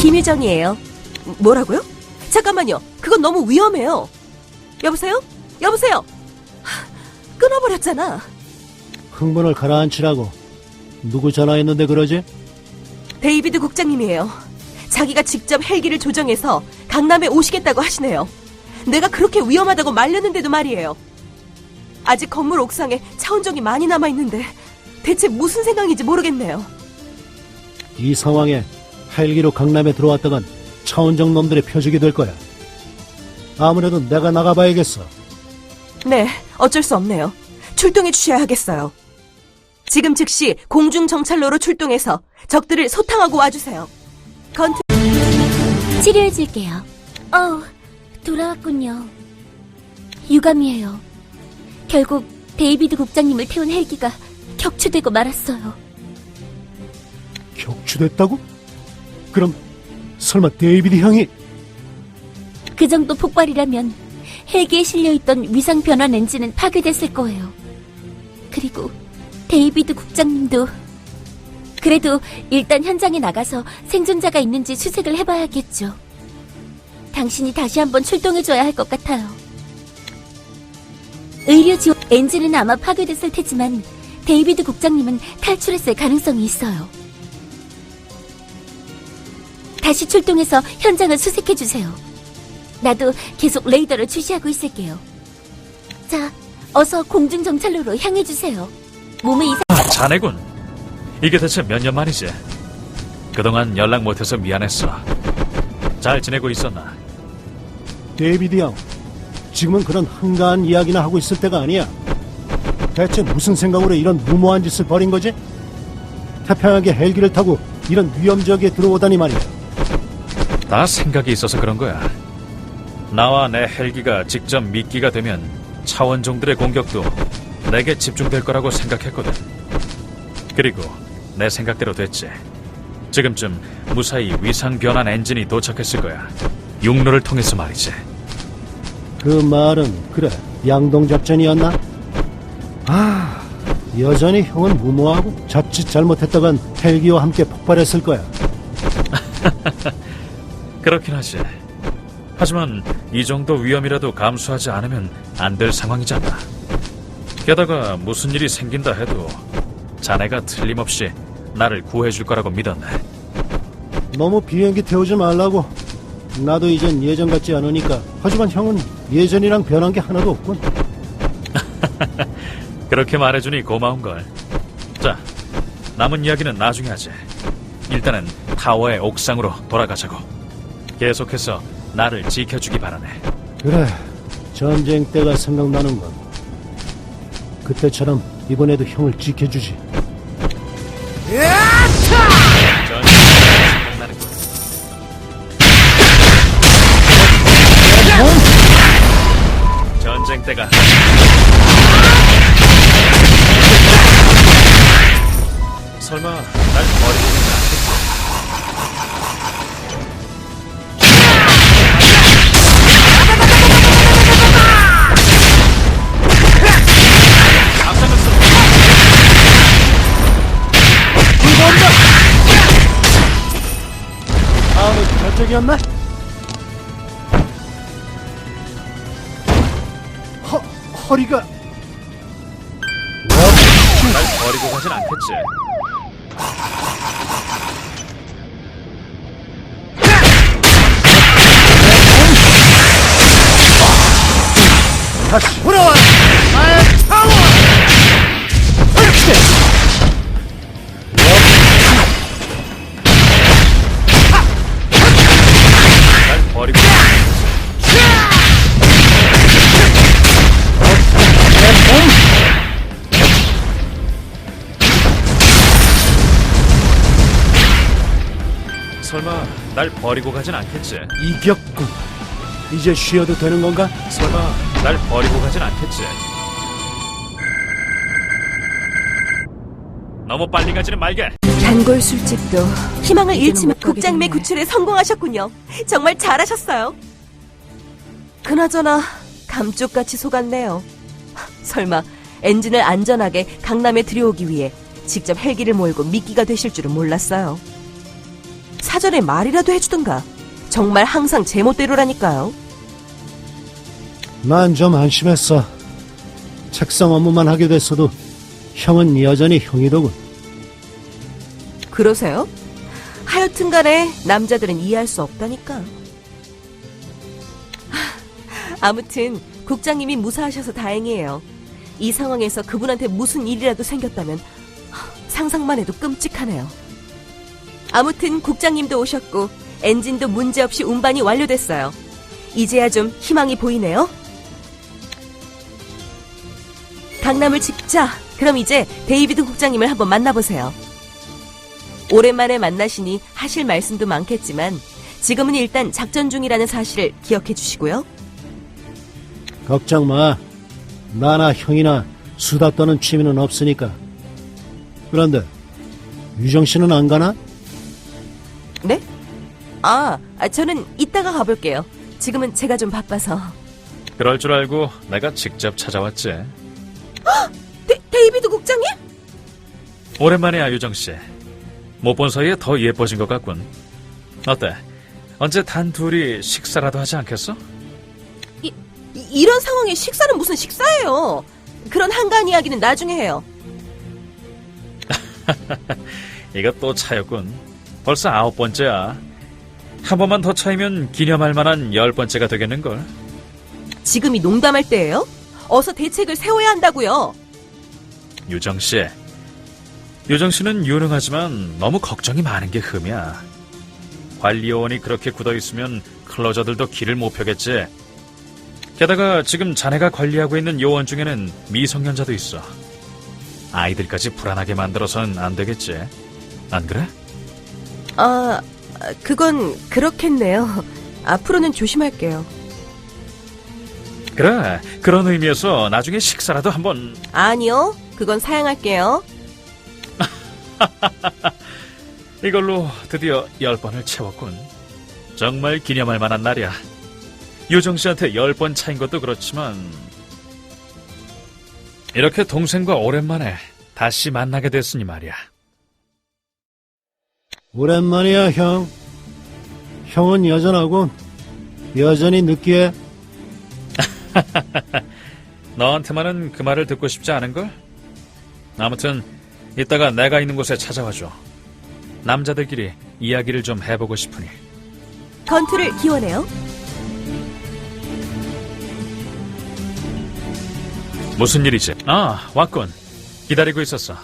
김유정이에요. 뭐라고요? 잠깐만요. 그건 너무 위험해요. 여보세요? 여보세요? 하, 끊어버렸잖아. 흥분을 가라앉히라고. 누구 전화했는데 그러지? 데이비드 국장님이에요. 자기가 직접 헬기를 조정해서 강남에 오시겠다고 하시네요. 내가 그렇게 위험하다고 말렸는데도 말이에요. 아직 건물 옥상에 차원종이 많이 남아있는데 대체 무슨 생각인지 모르겠네요. 이 상황에 헬기로 강남에 들어왔다간 차원적 놈들의 표적이 될 거야. 아무래도 내가 나가봐야겠어. 네, 어쩔 수 없네요. 출동해 주셔야 하겠어요. 지금 즉시 공중 정찰로로 출동해서 적들을 소탕하고 와주세요. 건트 치료해줄게요. 어우, 돌아왔군요. 유감이에요. 결국 데이비드 국장님을 태운 헬기가 격추되고 말았어요. 격추됐다고? 그럼 설마 데이비드 형이 그 정도 폭발이라면 헬기에 실려있던 위상 변환 엔진은 파괴됐을 거예요. 그리고 데이비드 국장님도 그래도 일단 현장에 나가서 생존자가 있는지 수색을 해봐야겠죠. 당신이 다시 한번 출동해줘야 할 것 같아요. 의료 지원 엔진은 아마 파괴됐을 테지만 데이비드 국장님은 탈출했을 가능성이 있어요. 다시 출동해서 현장을 수색해 주세요. 나도 계속 레이더를 주시하고 있을게요. 자, 어서 공중 정찰로로 향해 주세요. 몸에 이상, 아, 자네군. 이게 대체 몇 년 만이지? 그동안 연락 못해서 미안했어. 잘 지내고 있었나? 데이비드 형 지금은 그런 한가한 이야기나 하고 있을 때가 아니야. 대체 무슨 생각으로 이런 무모한 짓을 벌인 거지? 태평하게 헬기를 타고 이런 위험 지역에 들어오다니 말이야. 다 생각이 있어서 그런 거야. 나와 내 헬기가 직접 미끼가 되면 차원종들의 공격도 내게 집중될 거라고 생각했거든. 그리고 내 생각대로 됐지. 지금쯤 무사히 위상 변환 엔진이 도착했을 거야. 육로를 통해서 말이지. 그 말은 그래 양동 작전이었나? 아 여전히 형은 무모하고 자칫 잘못했다간 헬기와 함께 폭발했을 거야. 그렇긴 하지. 하지만 이 정도 위험이라도 감수하지 않으면 안 될 상황이잖아. 게다가 무슨 일이 생긴다 해도 자네가 틀림없이 나를 구해줄 거라고 믿었네. 너무 비행기 태우지 말라고. 나도 이젠 예전 같지 않으니까. 하지만 형은 예전이랑 변한 게 하나도 없군. 그렇게 말해주니 고마운걸. 자, 남은 이야기는 나중에 하지. 일단은 타워의 옥상으로 돌아가자고. 계속해서 나를 지켜주기 바라네. 그래 전쟁 때가 생각나는군. 그때처럼 이번에도 형을 지켜주지. 전쟁 생각나는 거. 전쟁 때가 설마 날 버리고 저쪽이었나? 허, 허리가 날 버리고 가진 않겠지. 가진 않겠지? 이겼군. 이제 쉬어도 되는 건가? 설마 날 버리고 가진 않겠지? 너무 빨리 가지는 말게. 단골 술집도 희망을 잃지 가게 국장님의. 구출에 성공하셨군요. 정말 잘하셨어요. 그나저나 감쪽같이 속았네요. 설마 엔진을 안전하게 강남에 들여오기 위해 직접 헬기를 몰고 미끼가 되실 줄은 몰랐어요. 사전에 말이라도 해주든가. 정말 항상 제멋대로라니까요. 난 좀 안심했어. 책상 업무만 하게 됐어도 형은 여전히 형이더군. 그러세요? 하여튼 간에 남자들은 이해할 수 없다니까. 하, 아무튼 국장님이 무사하셔서 다행이에요. 이 상황에서 그분한테 무슨 일이라도 생겼다면 하, 상상만 해도 끔찍하네요. 아무튼 국장님도 오셨고 엔진도 문제없이 운반이 완료됐어요. 이제야 좀 희망이 보이네요. 강남을 찍자. 그럼 이제 데이비드 국장님을 한번 만나보세요. 오랜만에 만나시니 하실 말씀도 많겠지만 지금은 일단 작전 중이라는 사실을 기억해 주시고요. 걱정 마. 나나 형이나 수다 떠는 취미는 없으니까. 그런데 유정 씨는 안 가나? 네? 아, 아, 저는 이따가 가볼게요. 지금은 제가 좀 바빠서. 그럴 줄 알고 내가 직접 찾아왔지. 데, 데이비드 국장님? 오랜만이야, 유정 씨. 못 본 사이에 더 예뻐진 것 같군. 어때? 언제 단 둘이 식사라도 하지 않겠어? 이, 이- 이런 상황에 식사는 무슨 식사예요? 그런 한가한 이야기는 나중에 해요. 이거 또 차였군. 벌써 아홉 번째야. 한 번만 더 차이면 기념할 만한 열 번째가 되겠는걸. 지금이 농담할 때예요? 어서 대책을 세워야 한다고요. 유정 씨. 유정 씨는 유능하지만 너무 걱정이 많은 게 흠이야. 관리요원이 그렇게 굳어 있으면 클로저들도 길을 못 펴겠지. 게다가 지금 자네가 관리하고 있는 요원 중에는 미성년자도 있어. 아이들까지 불안하게 만들어선 안 되겠지. 안 그래? 아, 그건 그렇겠네요. 앞으로는 조심할게요. 그래. 그런 의미에서 나중에 식사라도 한번 아니요, 그건 사양할게요. 이걸로 드디어 열 번을 채웠군. 정말 기념할 만한 날이야. 유정 씨한테 열 번 차인 것도 그렇지만 이렇게 동생과 오랜만에 다시 만나게 됐으니 말이야. 오랜만이야, 형. 형은 여전하군. 여전히 느끼해. 너한테만은 그 말을 듣고 싶지 않은걸? 아무튼 이따가 내가 있는 곳에 찾아와줘. 남자들끼리 이야기를 좀 해보고 싶으니. 건투를 기원해요. 무슨 일이지? 아, 왔군. 기다리고 있었어.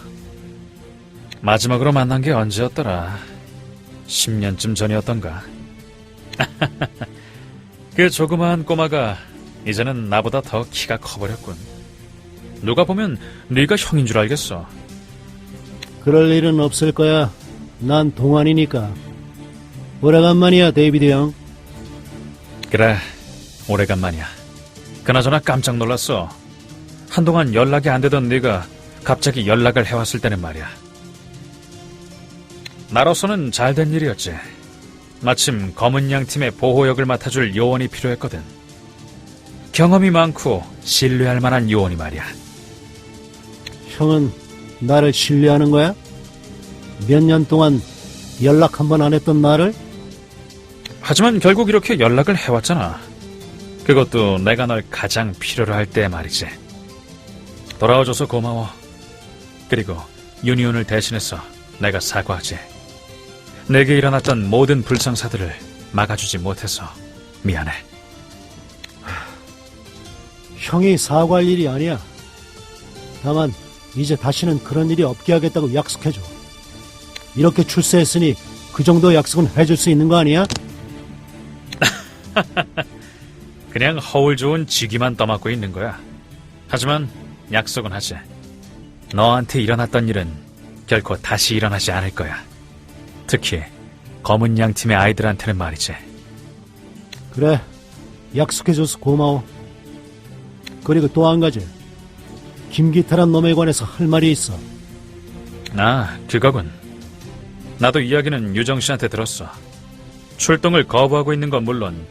마지막으로 만난 게 언제였더라? 10년쯤 전이었던가. 그 조그마한 꼬마가 이제는 나보다 더 키가 커버렸군. 누가 보면 네가 형인 줄 알겠어. 그럴 일은 없을 거야. 난 동안이니까. 오래간만이야, 데이비드 형. 그래, 오래간만이야. 그나저나 깜짝 놀랐어. 한동안 연락이 안 되던 네가 갑자기 연락을 해왔을 때는 말이야. 나로서는 잘된 일이었지. 마침 검은 양 팀의 보호역을 맡아줄 요원이 필요했거든. 경험이 많고 신뢰할 만한 요원이 말이야. 형은 나를 신뢰하는 거야? 몇 년 동안 연락 한 번 안 했던 나를? 하지만 결국 이렇게 연락을 해왔잖아. 그것도 내가 널 가장 필요로 할 때 말이지. 돌아와줘서 고마워. 그리고 유니온을 대신해서 내가 사과하지. 내게 일어났던 모든 불상사들을 막아주지 못해서 미안해. 형이 사과할 일이 아니야. 다만 이제 다시는 그런 일이 없게 하겠다고 약속해줘. 이렇게 출세했으니 그 정도 약속은 해줄 수 있는 거 아니야? 그냥 허울 좋은 직위만 떠맡고 있는 거야. 하지만 약속은 하지. 너한테 일어났던 일은 결코 다시 일어나지 않을 거야. 특히 검은 양 팀의 아이들한테는 말이지. 그래. 약속해줘서 고마워. 그리고 또 한 가지. 김기태란 놈에 관해서 할 말이 있어. 아, 그거군. 나도 이야기는 유정 씨한테 들었어. 출동을 거부하고 있는 건 물론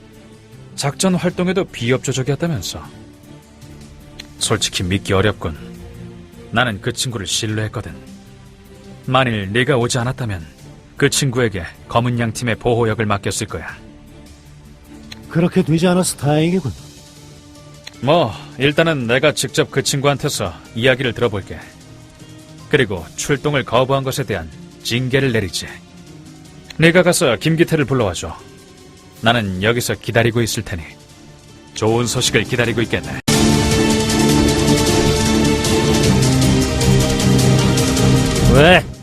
작전 활동에도 비협조적이었다면서. 솔직히 믿기 어렵군. 나는 그 친구를 신뢰했거든. 만일 네가 오지 않았다면 그 친구에게 검은 양 팀의 보호역을 맡겼을 거야. 그렇게 되지 않아서 다행이군. 뭐 일단은 내가 직접 그 친구한테서 이야기를 들어볼게. 그리고 출동을 거부한 것에 대한 징계를 내리지. 네가 가서 김기태를 불러와줘. 나는 여기서 기다리고 있을 테니 좋은 소식을 기다리고 있겠네. 왜?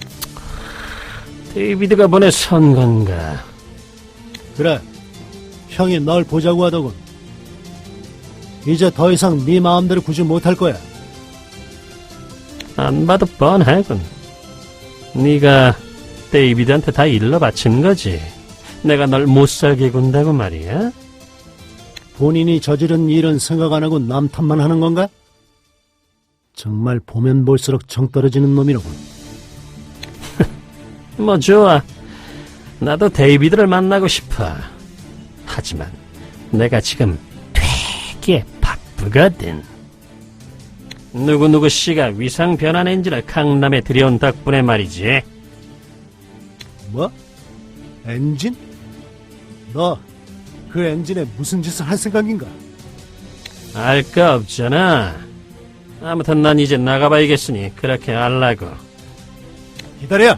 데이비드가 보내선 건가? 그래, 형이 널 보자고 하더군. 이제 더 이상 네 마음대로 구지 못할 거야. 안 봐도 뻔하군. 네가 데이비드한테 다 일러 바친 거지. 내가 널 못 살게 군다고 말이야. 본인이 저지른 일은 생각 안 하고 남 탓만 하는 건가? 정말 보면 볼수록 정 떨어지는 놈이로군. 뭐 좋아. 나도 데이비드를 만나고 싶어. 하지만 내가 지금 되게 바쁘거든. 누구누구 씨가 위상 변환 엔진을 강남에 들여온 덕분에 말이지. 뭐? 엔진? 너 그 엔진에 무슨 짓을 할 생각인가? 알 거 없잖아. 아무튼 난 이제 나가봐야겠으니 그렇게 알라고. 기다려!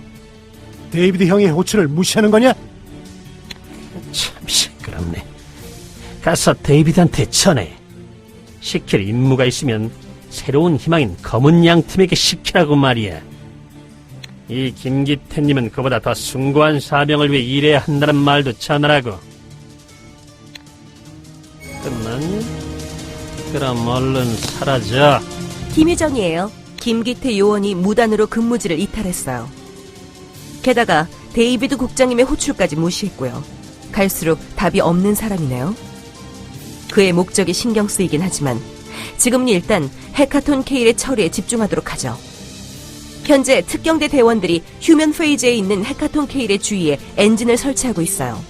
데이비드 형의 호출을 무시하는 거냐? 참 시끄럽네. 가서 데이비드한테 전해. 시킬 임무가 있으면 새로운 희망인 검은 양 팀에게 시키라고 말이야. 이 김기태님은 그보다 더 숭고한 사명을 위해 일해야 한다는 말도 전하라고. 끝났니? 그럼 얼른 사라져. 김유정이에요. 김기태 요원이 무단으로 근무지를 이탈했어요. 게다가 데이비드 국장님의 호출까지 무시했고요. 갈수록 답이 없는 사람이네요. 그의 목적이 신경 쓰이긴 하지만 지금은 일단 해카톤 케일의 처리에 집중하도록 하죠. 현재 특경대 대원들이 휴면 페이지에 있는 해카톤 케일의 주위에 엔진을 설치하고 있어요.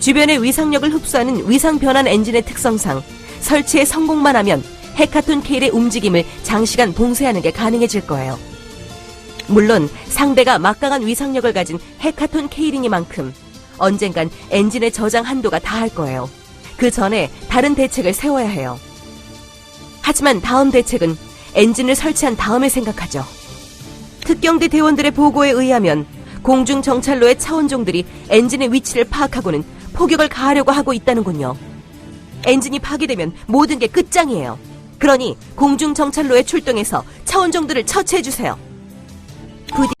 주변의 위상력을 흡수하는 위상 변환 엔진의 특성상 설치에 성공만 하면 해카톤 케일의 움직임을 장시간 봉쇄하는 게 가능해질 거예요. 물론 상대가 막강한 위상력을 가진 해카톤 케일이니만큼 언젠간 엔진의 저장 한도가 다할 거예요. 그 전에 다른 대책을 세워야 해요. 하지만 다음 대책은 엔진을 설치한 다음에 생각하죠. 특경대 대원들의 보고에 의하면 공중 정찰로의 차원종들이 엔진의 위치를 파악하고는 포격을 가하려고 하고 있다는군요. 엔진이 파괴되면 모든 게 끝장이에요. 그러니 공중 정찰로에 출동해서 차원종들을 처치해 주세요. 부디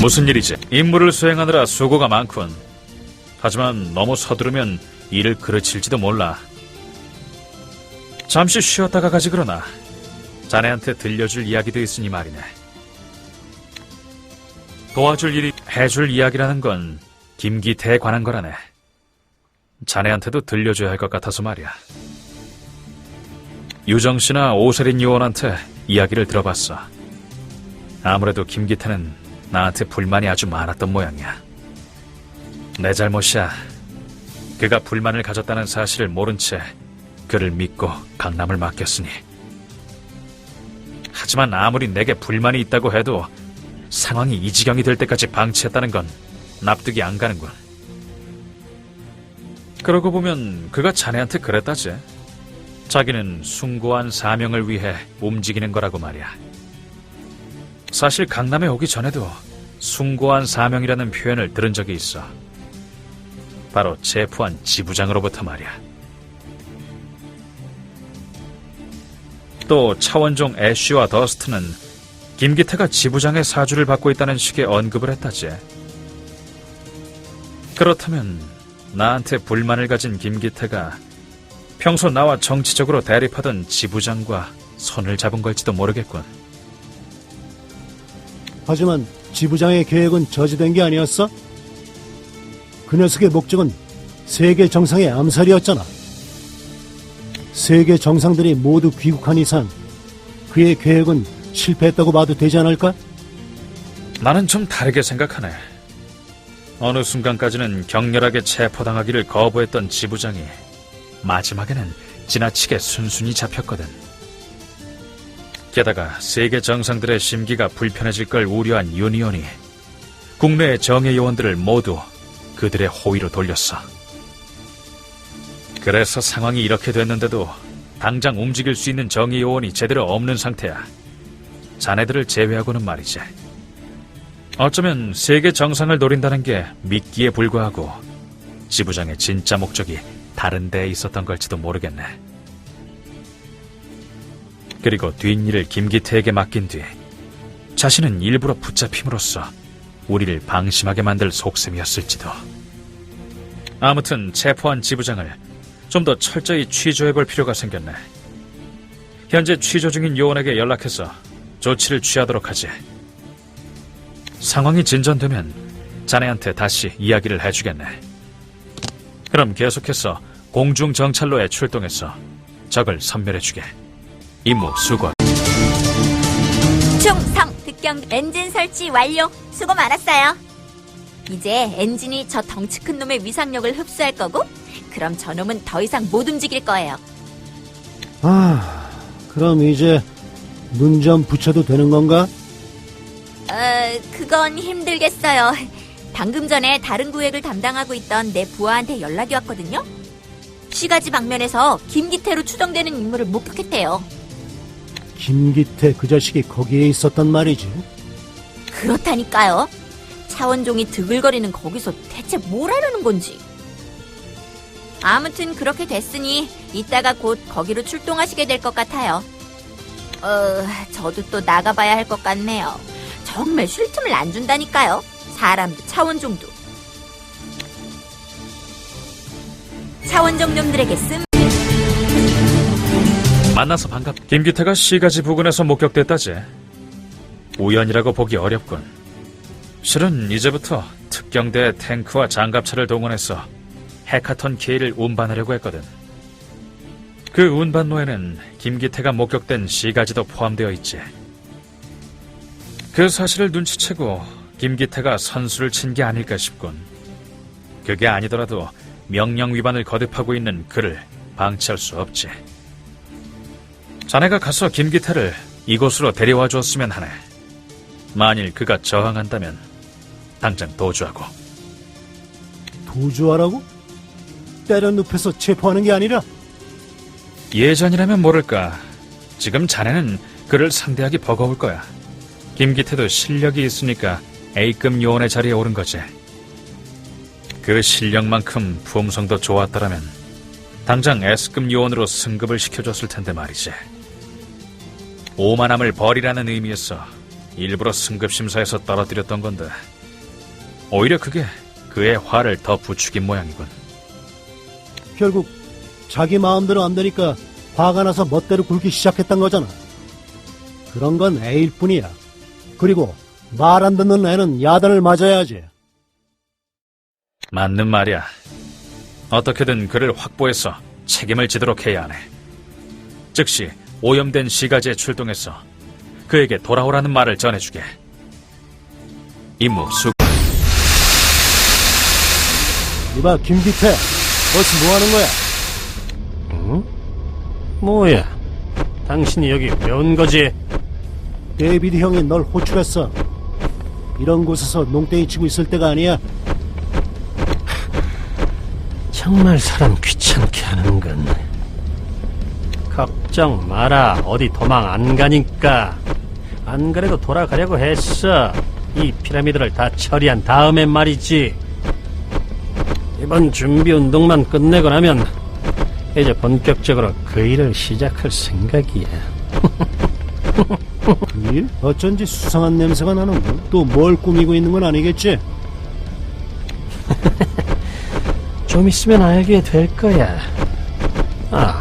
무슨 일이지? 임무를 수행하느라 수고가 많군. 하지만 너무 서두르면 일을 그르칠지도 몰라. 잠시 쉬었다가 가지 그러나 자네한테 들려줄 이야기도 있으니 말이네. 도와줄 일이 해줄 이야기라는 건 김기태에 관한 거라네. 자네한테도 들려줘야 할 것 같아서 말이야. 유정 씨나 오세린 요원한테 이야기를 들어봤어. 아무래도 김기태는 나한테 불만이 아주 많았던 모양이야. 내 잘못이야. 그가 불만을 가졌다는 사실을 모른 채 그를 믿고 강남을 맡겼으니. 하지만 아무리 내게 불만이 있다고 해도 상황이 이 지경이 될 때까지 방치했다는 건 납득이 안 가는군. 그러고 보면 그가 자네한테 그랬다지. 자기는 숭고한 사명을 위해 움직이는 거라고 말이야. 사실 강남에 오기 전에도 숭고한 사명이라는 표현을 들은 적이 있어. 바로 제프한 지부장으로부터 말이야. 또 차원종 애쉬와 더스트는 김기태가 지부장의 사주를 받고 있다는 식의 언급을 했다지. 그렇다면 나한테 불만을 가진 김기태가 평소 나와 정치적으로 대립하던 지부장과 손을 잡은 걸지도 모르겠군. 하지만 지부장의 계획은 저지된 게 아니었어? 그 녀석의 목적은 세계 정상의 암살이었잖아. 세계 정상들이 모두 귀국한 이상 그의 계획은 실패했다고 봐도 되지 않을까? 나는 좀 다르게 생각하네. 어느 순간까지는 격렬하게 체포당하기를 거부했던 지부장이 마지막에는 지나치게 순순히 잡혔거든. 게다가 세계 정상들의 심기가 불편해질 걸 우려한 유니온이 국내의 정예 요원들을 모두 그들의 호위로 돌렸어. 그래서 상황이 이렇게 됐는데도 당장 움직일 수 있는 정예 요원이 제대로 없는 상태야. 자네들을 제외하고는 말이지. 어쩌면 세계 정상을 노린다는 게 미끼에 불과하고 지부장의 진짜 목적이 다른 데에 있었던 걸지도 모르겠네. 그리고 뒷일을 김기태에게 맡긴 뒤 자신은 일부러 붙잡힘으로써 우리를 방심하게 만들 속셈이었을지도. 아무튼 체포한 지부장을 좀 더 철저히 취조해볼 필요가 생겼네. 현재 취조 중인 요원에게 연락해서 조치를 취하도록 하지. 상황이 진전되면 자네한테 다시 이야기를 해주겠네. 그럼 계속해서 공중 정찰로에 출동해서 적을 섬멸해주게. 임무 수고. 충성 득경 엔진 설치 완료. 수고 많았어요. 이제 엔진이 저 덩치 큰 놈의 위상력을 흡수할 거고, 그럼 저 놈은 더 이상 못 움직일 거예요. 아, 그럼 이제 눈좀 붙여도 되는 건가? 어, 그건 힘들겠어요. 방금 전에 다른 구획을 담당하고 있던 내 부하한테 연락이 왔거든요. 시가지 방면에서 김기태로 추정되는 인물을 목격했대요. 김기태 그 자식이 거기에 있었단 말이지. 그렇다니까요. 차원종이 드글거리는 거기서 대체 뭘 하려는 건지. 아무튼 그렇게 됐으니 이따가 곧 거기로 출동하시게 될 것 같아요. 어, 저도 또 나가봐야 할 것 같네요. 정말 쉴 틈을 안 준다니까요. 사람도 차원종도. 차원종 놈들에게 씀 만나서 반갑. 김기태가 시가지 부근에서 목격됐다지. 우연이라고 보기 어렵군. 실은 이제부터 특경대 탱크와 장갑차를 동원해서 해카톤 K를 운반하려고 했거든. 그 운반로에는 김기태가 목격된 시가지도 포함되어 있지. 그 사실을 눈치채고 김기태가 선수를 친 게 아닐까 싶군. 그게 아니더라도 명령 위반을 거듭하고 있는 그를 방치할 수 없지. 자네가 가서 김기태를 이곳으로 데려와 주었으면 하네. 만일 그가 저항한다면 당장 도주하고 도주하라고? 때려 눕혀서 체포하는 게 아니라 예전이라면 모를까. 지금 자네는 그를 상대하기 버거울 거야. 김기태도 실력이 있으니까 A급 요원의 자리에 오른 거지. 그 실력만큼 품성도 좋았더라면 당장 S급 요원으로 승급을 시켜줬을 텐데 말이지. 오만함을 버리라는 의미에서 일부러 승급 심사에서 떨어뜨렸던 건데 오히려 그게 그의 화를 더 부추긴 모양이군. 결국 자기 마음대로 안 되니까 화가 나서 멋대로 굴기 시작했던 거잖아. 그런 건 애일 뿐이야. 그리고 말 안 듣는 애는 야단을 맞아야지. 맞는 말이야. 어떻게든 그를 확보해서 책임을 지도록 해야 하네. 즉시 오염된 시가지에 출동해서 그에게 돌아오라는 말을 전해주게. 임무 수. 이봐 김기태, 너지 뭐 하는 거야? 뭐야? 당신이 여기 왜 온 거지? 데이비드 형이 널 호출했어. 이런 곳에서 농땡이 치고 있을 때가 아니야. 정말 사람 귀찮게 하는군. 걱정 마라. 어디 도망 안 가니까. 안 그래도 돌아가려고 했어. 이 피라미드를 다 처리한 다음엔 말이지. 이번 준비 운동만 끝내고 나면 이제 본격적으로 그 일을 시작할 생각이야. 그 일? 어쩐지 수상한 냄새가 나는군. 또 뭘 꾸미고 있는 건 아니겠지? 좀 있으면 알게 될 거야. 아,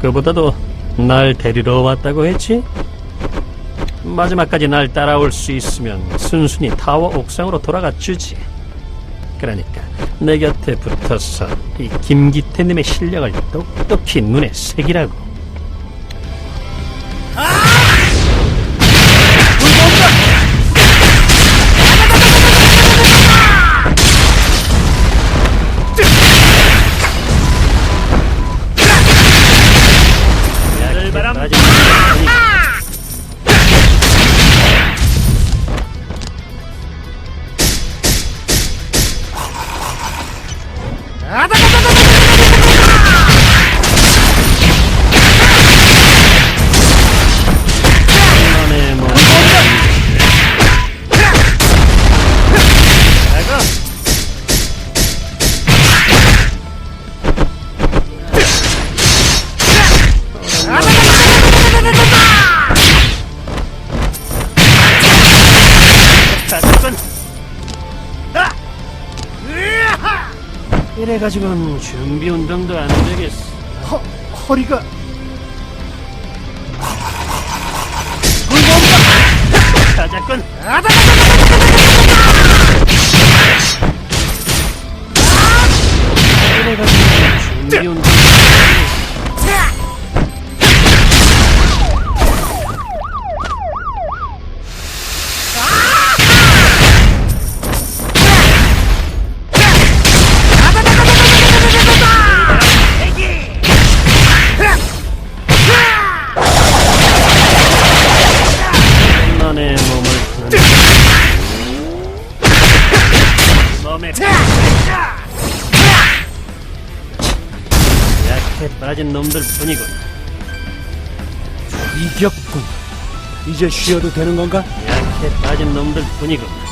그보다도 날 데리러 왔다고 했지? 마지막까지 날 따라올 수 있으면 순순히 타워 옥상으로 돌아가 주지. 그러니까 내 곁에 붙어서 이 김기태님의 실력을 똑똑히 눈에 새기라고. 가지고는 준비 운동도 안 되겠어. 허, 허리가. 자자꾼! 이래가지 이제 쉬어도 되는 건가? 약해 빠진 놈들 뿐이군